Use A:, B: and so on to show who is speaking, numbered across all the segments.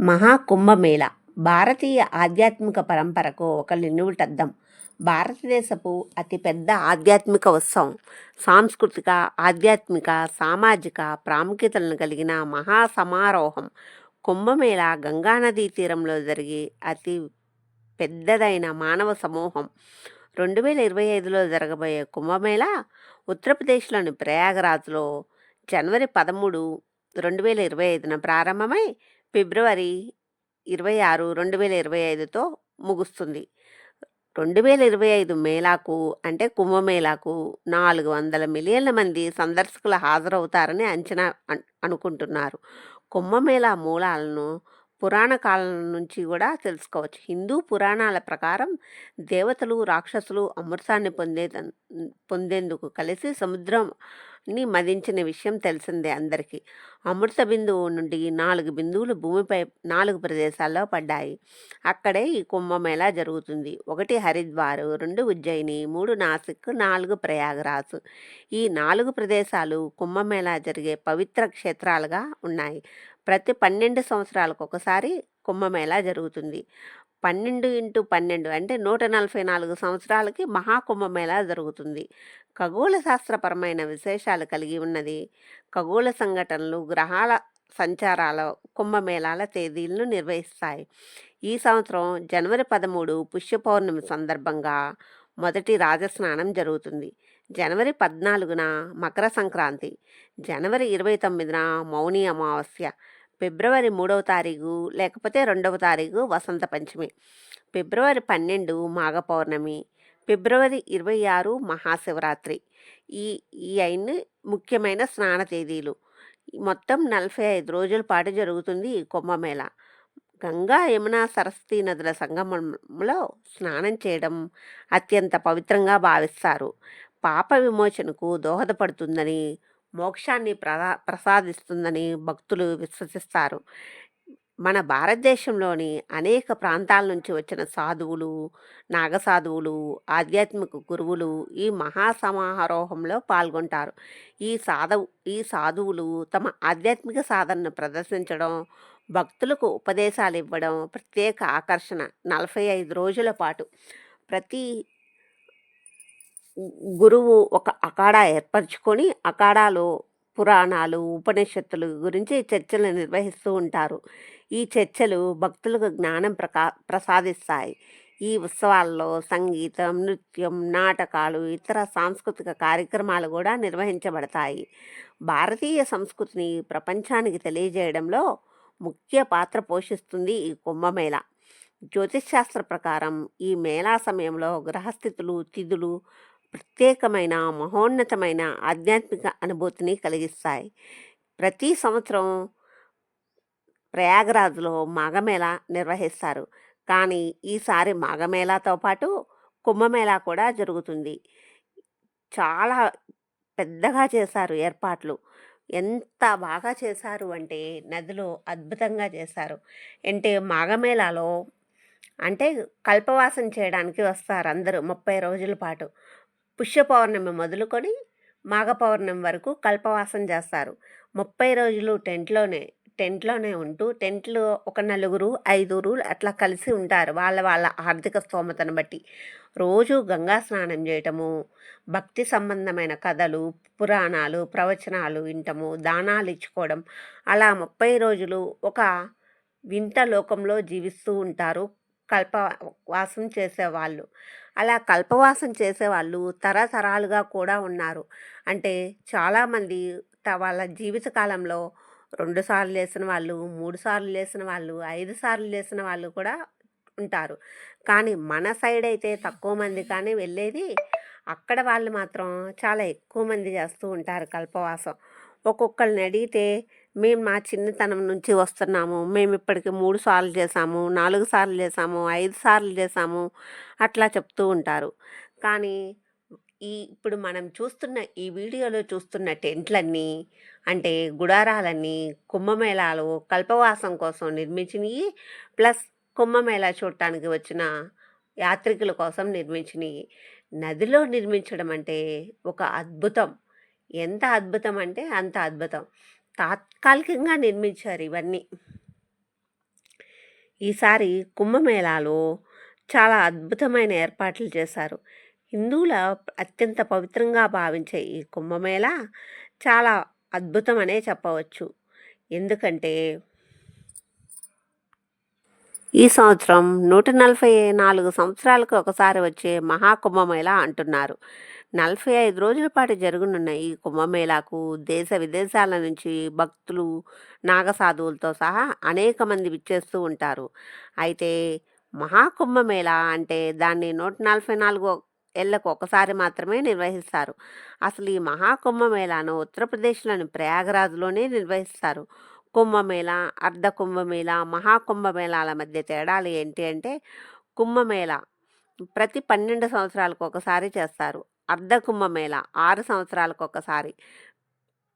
A: మహాకుంభమేళ. భారతీయ ఆధ్యాత్మిక పరంపరకు ఒక నిలువుటద్దం. భారతదేశపు అతిపెద్ద ఆధ్యాత్మిక ఉత్సవం. సాంస్కృతిక ఆధ్యాత్మిక సామాజిక ప్రాముఖ్యతలను కలిగిన మహా సమారోహం కుంభమేళ గంగానదీ తీరంలో జరిగే అతి పెద్దదైన మానవ సమూహం. రెండు వేల ఇరవై ఐదులో జరగబోయే కుంభమేళ ఉత్తరప్రదేశ్లోని ప్రయాగరాజ్లో జనవరి పదమూడు రెండు వేల ఇరవై ఐదున ప్రారంభమై ఫిబ్రవరి ఇరవై ఆరు రెండు వేల ఇరవై ఐదుతో ముగుస్తుంది. రెండు వేల ఇరవై ఐదు మేళాకు అంటే కుంభమేళాకు నాలుగు వందల మిలియన్ల మంది సందర్శకులు హాజరవుతారని అంచనా అన్- అనుకుంటున్నారు. కుంభమేళా మూలాలను పురాణ కాలం నుంచి కూడా తెలుసుకోవచ్చు. హిందూ పురాణాల ప్రకారం దేవతలు రాక్షసులు అమృతాన్ని పొందే పొందేందుకు కలిసి సముద్రం ని మదించిన విషయం తెలిసిందే అందరికీ. అమృత బిందువు నుండి నాలుగు బిందువులు భూమిపై నాలుగు ప్రదేశాల్లో పడ్డాయి. అక్కడే ఈ కుంభమేళా జరుగుతుంది? ఒకటి హరిద్వార్ రెండు ఉజ్జయిని మూడు నాసిక్ నాలుగు ప్రయాగరాజు. ఈ నాలుగు ప్రదేశాలు కుంభమేళా జరిగే పవిత్ర క్షేత్రాలుగా ఉన్నాయి. ప్రతి పన్నెండు సంవత్సరాలకు ఒకసారి కుంభమేళా జరుగుతుంది? పన్నెండు ఇంటూ పన్నెండు అంటే నూట నలభై నాలుగు సంవత్సరాలకి మహాకుంభమేళా జరుగుతుంది? ఖగోళ శాస్త్రపరమైన విశేషాలు కలిగి ఉన్నది. ఖగోళ సంఘటనలు గ్రహాల సంచారాల కుంభమేళాల తేదీలను నిర్వహిస్తాయి. ఈ సంవత్సరం జనవరి పదమూడు పుష్య పౌర్ణమి సందర్భంగా మొదటి రాజస్నానం జరుగుతుంది. జనవరి పద్నాలుగున మకర సంక్రాంతి జనవరి ఇరవై తొమ్మిదిన మౌని అమావాస్య ఫిబ్రవరి మూడవ తారీఖు లేకపోతే రెండవ తారీఖు వసంత పంచమి ఫిబ్రవరి పన్నెండు మాఘ పౌర్ణమి ఫిబ్రవరి ఇరవై ఆరు మహాశివరాత్రి. ఈ ఈ అయిన ముఖ్యమైన స్నాన తేదీలు. మొత్తం నలభై ఐదు రోజుల పాటు జరుగుతుంది ఈ కుంభమేళ. గంగా యమున సరస్వతి నదుల సంగమంలో స్నానం చేయడం అత్యంత పవిత్రంగా భావిస్తారు. పాప విమోచనకు దోహదపడుతుందని మోక్షాన్ని ప్రదా ప్రసాదిస్తుందని భక్తులు విశ్వసిస్తారు. మన భారతదేశంలోని అనేక ప్రాంతాల నుంచి వచ్చిన సాధువులు నాగసాధువులు ఆధ్యాత్మిక గురువులు ఈ మహాసమారోహంలో పాల్గొంటారు. ఈ సాధవు ఈ సాధువులు తమ ఆధ్యాత్మిక సాధనను ప్రదర్శించడం భక్తులకు ఉపదేశాలు ఇవ్వడం ప్రత్యేక ఆకర్షణ నలభై ఐదు రోజుల పాటు. ప్రతి గురువు ఒక అఖాడా ఏర్పరచుకొని అఖాడాలో పురాణాలు ఉపనిషత్తులు గురించి చర్చలు నిర్వహిస్తూ ఉంటారు. ఈ చర్చలు భక్తులకు జ్ఞానం ప్రకా ప్రసాదిస్తాయి. ఈ ఉత్సవాల్లో సంగీతం నృత్యం నాటకాలు ఇతర సాంస్కృతిక కార్యక్రమాలు కూడా నిర్వహించబడతాయి. భారతీయ సంస్కృతిని ప్రపంచానికి తెలియజేయడంలో ముఖ్య పాత్ర పోషిస్తుంది ఈ కుంభమేళ. జ్యోతిష్శాస్త్ర ప్రకారం ఈ మేళా సమయంలో గ్రహస్థితులు తిథులు ప్రత్యేకమైన మహోన్నతమైన ఆధ్యాత్మిక అనుభూతిని కలిగిస్తాయి. ప్రతి సంవత్సరం ప్రయాగరాజ్లో మాఘమేళా నిర్వహిస్తారు. కానీ ఈసారి మాఘమేళాతో పాటు కుంభమేళా కూడా జరుగుతుంది. చాలా పెద్దగా చేశారు ఏర్పాట్లు. ఎంత బాగా చేశారు అంటే నదిలో అద్భుతంగా చేశారు. అంటే మాఘమేళాలో అంటే కల్పవాసం చేయడానికి వస్తారు అందరూ ముప్పై రోజుల పాటు. పుష్య పౌర్ణమి మొదలుకొని మాఘ పౌర్ణమి వరకు కల్పవాసం చేస్తారు. ముప్పై రోజులు టెంట్లోనే టెంట్లోనే ఉంటూ టెంట్లో ఒక నలుగురు ఐదుగురు అట్లా కలిసి ఉంటారు వాళ్ళ వాళ్ళ ఆర్థిక స్తోమతను బట్టి. రోజు గంగా స్నానం చేయటము భక్తి సంబంధమైన కథలు పురాణాలు ప్రవచనాలు వింటము దానాలు ఇచ్చుకోవడం అలా ముప్పై రోజులు ఒక వింత లోకంలో జీవిస్తూ ఉంటారు కల్పవాసం చేసేవాళ్ళు. అలా కల్పవాసం చేసేవాళ్ళు తరతరాలుగా కూడా ఉన్నారు. అంటే చాలామంది త వాళ్ళ జీవితకాలంలో రెండు సార్లు లేసిన వాళ్ళు మూడు సార్లు లేసిన వాళ్ళు ఐదు సార్లు లేసిన వాళ్ళు కూడా ఉంటారు. కానీ మన సైడ్ అయితే తక్కువ మంది కానీ వెళ్ళేది అక్కడ వాళ్ళు మాత్రం చాలా ఎక్కువ మంది చేస్తూ ఉంటారు కల్పవాసం. ఒక్కొక్కరిని అడిగితే మేము మా చిన్నతనం నుంచి వస్తున్నాము మేము ఇప్పటికి మూడు సార్లు చేసాము నాలుగు సార్లు చేసాము ఐదు సార్లు చేసాము అట్లా చెప్తూ ఉంటారు. కానీ ఈ ఇప్పుడు మనం చూస్తున్న ఈ వీడియోలో చూస్తున్న టెంట్లన్నీ అంటే గుడారాలన్నీ కుంభమేళాలు కల్పవాసం కోసం నిర్మించినవి ప్లస్ కుంభమేళా చూడటానికి వచ్చిన యాత్రికుల కోసం నిర్మించినవి నదిలో నిర్మించడం అంటే ఒక అద్భుతం. ఎంత అద్భుతం అంటే అంత అద్భుతం. తాత్కాలికంగా నిర్మించారు ఇవన్నీ. ఈసారి కుంభమేళాలో చాలా అద్భుతమైన ఏర్పాట్లు చేశారు. హిందువుల అత్యంత పవిత్రంగా భావించే ఈ కుంభమేళ చాలా అద్భుతమనే చెప్పవచ్చు. ఎందుకంటే ఈ సంవత్సరం నూట నలభై నాలుగు సంవత్సరాలకు ఒకసారి వచ్చే మహాకుంభమేళా అంటున్నారు. నలభై ఐదు రోజుల పాటు జరగనున్న ఈ కుంభమేళాకు దేశ విదేశాల నుంచి భక్తులు నాగసాధువులతో సహా అనేక మంది విచ్చేస్తూ ఉంటారు. అయితే మహాకుంభమేళా అంటే దాన్ని నూట నలభై నాలుగు ఏళ్ళకు ఒకసారి మాత్రమే నిర్వహిస్తారు. అసలు ఈ మహాకుంభమేళాను ఉత్తరప్రదేశ్లోని ప్రయాగరాజ్లోనే నిర్వహిస్తారు. కుంభమేళ అర్ధ కుంభమేళ మహాకుంభమేళాల మధ్య తేడాలు ఏంటి అంటే కుంభమేళ ప్రతి పన్నెండు సంవత్సరాలకు ఒకసారి చేస్తారు. అర్ధ కుంభమేళ ఆరు సంవత్సరాలకు ఒకసారి.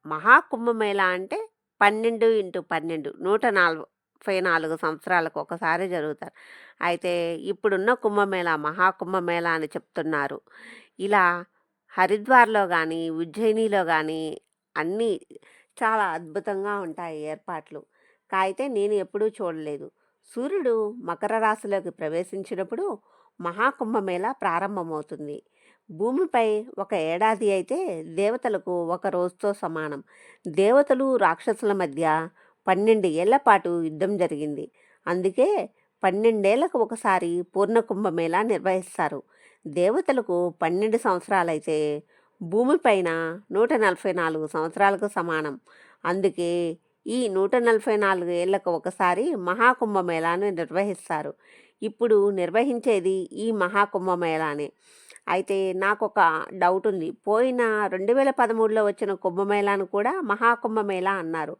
A: మహాకుంభమేళ అంటే పన్నెండు ఇంటూ పన్నెండు నూట నాలుగు ముప్పై నాలుగు సంవత్సరాలకు ఒకసారి జరుగుతారు. అయితే ఇప్పుడున్న కుంభమేళ మహాకుంభమేళ అని చెప్తున్నారు. ఇలా హరిద్వార్లో కానీ ఉజ్జయినిలో కానీ అన్నీ చాలా అద్భుతంగా ఉంటాయి ఏర్పాట్లు. అయితే నేను ఎప్పుడూ చూడలేదు. సూర్యుడు మకర రాశిలోకి ప్రవేశించినప్పుడు మహాకుంభమేళ ప్రారంభమవుతుంది. భూమిపై ఒక ఏడాది అయితే దేవతలకు ఒక రోజుతో సమానం. దేవతలు రాక్షసుల మధ్య పన్నెండు ఏళ్ళ పాటు యుద్ధం జరిగింది. అందుకే పన్నెండేళ్ళకు ఒకసారి పూర్ణ కుంభమేళా నిర్వహిస్తారు. దేవతలకు పన్నెండు సంవత్సరాలైతే భూమిపైన నూట నలభై నాలుగు సంవత్సరాలకు సమానం. అందుకే ఈ నూట నలభై నాలుగు ఏళ్ళకు ఒకసారి మహాకుంభమేళాను నిర్వహిస్తారు. ఇప్పుడు నిర్వహించేది ఈ మహాకుంభమేళానే. అయితే నాకు ఒక డౌట్ ఉంది. పోయిన రెండు వేల పదమూడులో వచ్చిన కుంభమేళాను కూడా మహాకుంభమేళా అన్నారు.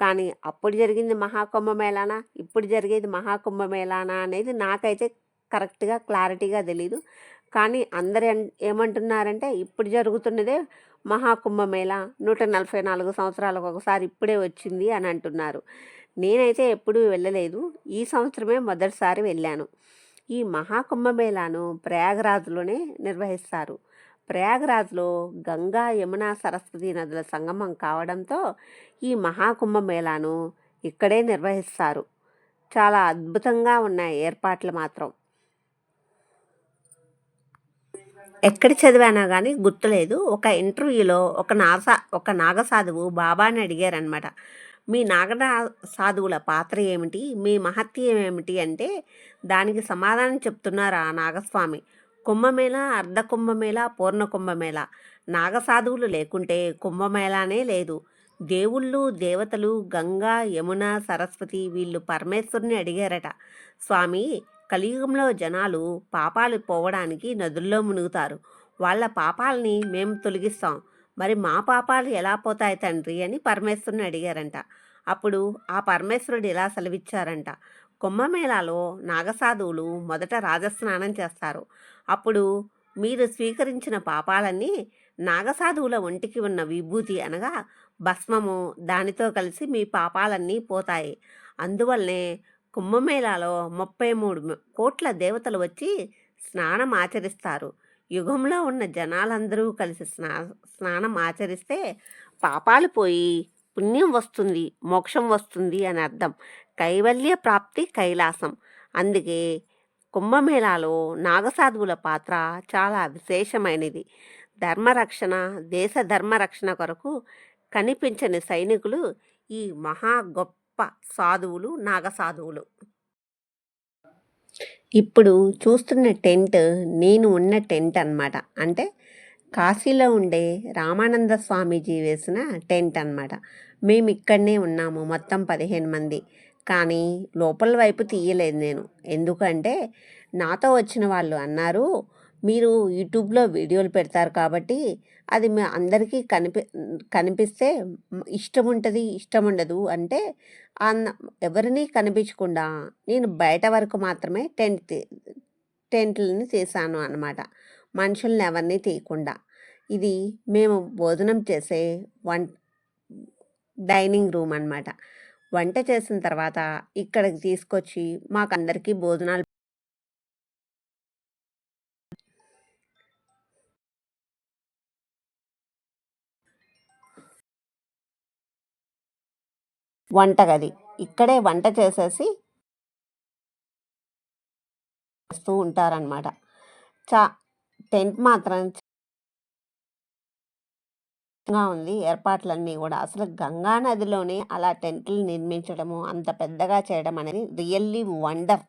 A: కానీ అప్పుడు జరిగింది మహాకుంభమేళానా ఇప్పుడు జరిగేది మహాకుంభమేళానా అనేది నాకైతే కరెక్ట్గా క్లారిటీగా తెలీదు. కానీ అందరు ఏమంటున్నారంటే ఇప్పుడు జరుగుతున్నదే మహాకుంభమేళ నూట నలభై నాలుగు సంవత్సరాలకు ఒకసారి ఇప్పుడే వచ్చింది అని అంటున్నారు. నేనైతే ఎప్పుడూ వెళ్ళలేదు. ఈ సంవత్సరమే మొదటిసారి వెళ్ళాను. ఈ మహాకుంభమేళాను ప్రయాగరాజ్లోనే నిర్వహిస్తారు. ప్రయాగరాజ్లో గంగా యమున సరస్వతి నదుల సంగమం కావడంతో ఈ మహాకుంభమేళాను ఇక్కడే నిర్వహిస్తారు. చాలా అద్భుతంగా ఉన్నాయి ఏర్పాట్లు మాత్రం. ఎక్కడ చదివానా కానీ గుర్తులేదు. ఒక ఇంటర్వ్యూలో ఒక నాసా ఒక నాగసాధువు బాబాని అడిగారనమాట మీ నాగనా సాధువుల పాత్ర ఏమిటి? మీ మహత్యం ఏమిటి? అంటే దానికి సమాధానం చెప్తున్నారు ఆ నాగస్వామి? కుంభమేళ అర్ధ కుంభమేళ పూర్ణ కుంభమేళ. నాగసాధువులు లేకుంటే కుంభమేళానే లేదు. దేవుళ్ళు దేవతలు గంగా యమున సరస్వతి వీళ్ళు పరమేశ్వరుని అడిగారట. స్వామి కలియుగంలో జనాలు పాపాలు పోవడానికి నదుల్లో మునుగుతారు. వాళ్ళ పాపాలని మేము తొలగిస్తాం. మరి మా పాపాలు ఎలా పోతాయి తండ్రి అని పరమేశ్వరుని అడిగారంట. అప్పుడు ఆ పరమేశ్వరుడు ఇలా సెలవిచ్చారంట. కుంభమేళాలో నాగసాధువులు మొదట రాజస్నానం చేస్తారు. అప్పుడు మీరు స్వీకరించిన పాపాలన్నీ నాగసాధువుల ఒంటికి ఉన్న విభూతి అనగా భస్మము దానితో కలిసి మీ పాపాలన్నీ పోతాయి. అందువల్లనే కుంభమేళాలో ముప్పై మూడు కోట్ల దేవతలు వచ్చి స్నానం ఆచరిస్తారు. యుగంలో ఉన్న జనాలందరూ కలిసి స్నా స్నానం ఆచరిస్తే పాపాలు పోయి పుణ్యం వస్తుంది మోక్షం వస్తుంది అని అర్థం. కైవల్య ప్రాప్తి కైలాసం. అందుకే కుంభమేళాలో నాగసాధువుల పాత్ర చాలా విశేషమైనది. ధర్మరక్షణ దేశ ధర్మరక్షణ కొరకు కనిపించని సైనికులు ఈ మహా గొప్ప సాధువులు నాగసాధువులు. ఇప్పుడు చూస్తున్న టెంట్ నేను ఉన్న టెంట్ అనమాట అంటే కాశీలో ఉండే రామానంద స్వామీజీ వేసిన టెంట్ అనమాట మేము ఇక్కడనే ఉన్నాము మొత్తం పదిహేను మంది. కానీ లోపల వైపు తీయలేదు నేను. ఎందుకంటే నాతో వచ్చిన వాళ్ళు అన్నారు మీరు యూట్యూబ్లో వీడియోలు పెడతారు కాబట్టి అది మీ అందరికీ కనిపి కనిపిస్తే ఇష్టం ఉంటుంది ఇష్టం ఉండదు అంటే అన్న ఎవరిని కనిపించకుండా నేను బయట వరకు మాత్రమే టెంట్ టెంట్లని తీసాను అనమాట మనుషుల్ని ఎవరిని తీయకుండా. ఇది మేము భోజనం చేసే వన్ డైనింగ్ రూమ్ అనమాట వంట చేసిన తర్వాత ఇక్కడికి తీసుకొచ్చి మాకు అందరికీ భోజనాలు వంటగది. ఇక్కడే వంట చేసేసి వస్తూ ఉంటారనమాట చా టెంట్ మాత్రం గా ఉంది. ఏర్పాట్లన్నీ కూడా. అసలు గంగా నదిలోనే అలా టెంట్లు నిర్మించడము అంత పెద్దగా చేయడం అనేది రియల్లీ వండర్.